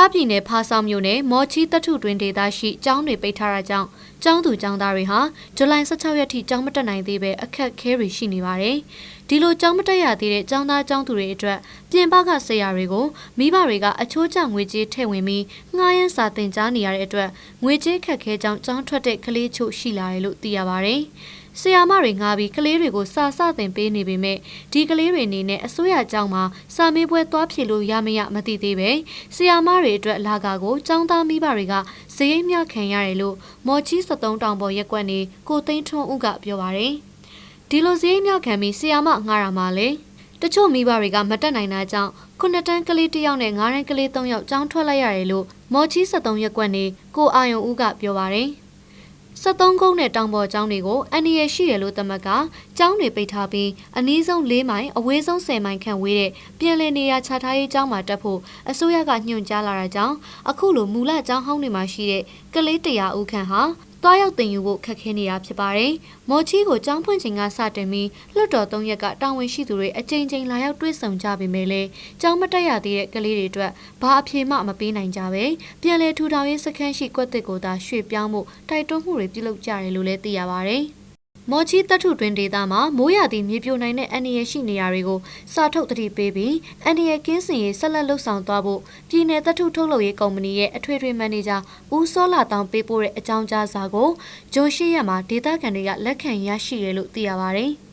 ားပြည်နယ်ဖားဆောင်မြို့နယ်မော်ချီတထုတွင်ဒေသရှိကျောင်းတွေပိတ်ထားတာကြောင့်ကျောင်းသူကျောင်းသားတွေဟာဇူလိုင်16ရက်ထိကျောင်းမတက်နိုင်သေးပဲအခက်အခဲတွေရှိနေပါတယ်။ ဒီလိုကျောင်းမတက်ရသေးတဲ့ကျောင်းသားကျောင်းသူတွေအတွက်ပြင်ပကဆရာတွေကိုမိဘတွေကအချိုးကျငွေကြေးထည့်ဝင်ပြီးငှားရမ်းစာသင်ကြားနေရတဲ့အတွက်ငွေကြေးခက်ခဲကြောင်းကျောင်းထွက်တဲ့ကလေးချို့ရှိလာတယ်လို့သိရပါတယ်။ဆရာမတွေငားပြီးကလေးတွေကိုစာစသင်ပေးနေပေမဲ့ဒီကလေးတွေအနေနဲ့အစိုးရကျောင်းမှာစာမေးပွဲသွားဖြေလို့ရမရမသိသေးပဲဆရာမတွေအတွက်အလားကာကိုကျောင်းသားမိဘတွေကဇေယိမ်းမြခံရတယ်လို့မော်ချီ73တောင်ပေါ်ရက်ကွက်နေကိုသိန်းထွန်းဦးကပြောပါတယ် ဒီလိုဇေယိမ်းမြခံပြီးဆရာမငှားတာမှလေတချို့မိဘတွေကမတက်နိုင်တာကြောင့်ခုနှစ်တန်းကလေးတစ်ယောက်နဲ့ငါးတန်းကလေးသုံးယောက်ကျောင်းထွက်လိုက်ရတယ်လို့မော်ချီ73ရက်ကွက်နေကိုအာယုံဦးကပြောပါတယ်73ကုန်းနဲ့တောင်ပေါ်ကျောင်းတွေကိုအန်ဒီရရှိတယ်လို့သမက်ကကျောင်းတွေပိတ်ထားပြီးအနည်းဆုံး၄မိုင်အဝေးဆုံး10မိုင်ခန့်ဝေးတဲ့ပြည်လည်နေရာခြားထားရေးကျောင်းမှာတက်ဖို့အစိုးရကညွှန်ကြားလာတာကြောင့်အခုလိုမူလကျောင်းဟောင်းတွေမှာရှိတဲ့ကလေးတရာဦးခန့်ဟာ တွားရောက်တင်ယူဖို့ခက်ခဲနေတာဖြစ်ပါတယ်။မော်ချီကိုကျောင်းဖွင့်ချိန်ကစတင်ပြီးလွတ်တော်၃ရက်ကတာဝန်ရှိသူတွေအကြိမ်ကြိမ်လာရောက်တွေ့ဆုံကြပေမဲ့လည်းကျောင်းမတက်ရသေးတဲ့ကလေးတွေအတွက်ဘာအဖြေမှမပေးနိုင်ကြပဲပြန်လည်ထူထောင်ရေးစခန်းရှိကွက်တစ်ကိုသာရွှေ့ပြောင်းဖို့တိုက်တွန်းမှုတွေပြုလုပ်ကြတယ်လို့လည်းသိရပါတယ်။ မော်ချီတထုတွင်ဒေသမှာမိုးရသည့်မြေပြိုနိုင်တဲ့အန္တရာယ်ရှိနေရာတွေကိုစာထုတ်တတိပေးပြီးအန္တရာယ်ကင်းစင်ရေးဆက်လက်လှုပ်ဆောင်သွားဖို့ပြည်내တထုထုတ်လုပ်ရေးကုမ္ပဏီရဲ့အထွေထွေမန်နေဂျာဦးစောလာတောင်ပေးပို့တဲ့အကြောင်းကြားစာကိုဂျိုရှိရက်မှာဒေသခံတွေကလက်ခံရရှိတယ်လို့သိရပါတယ်။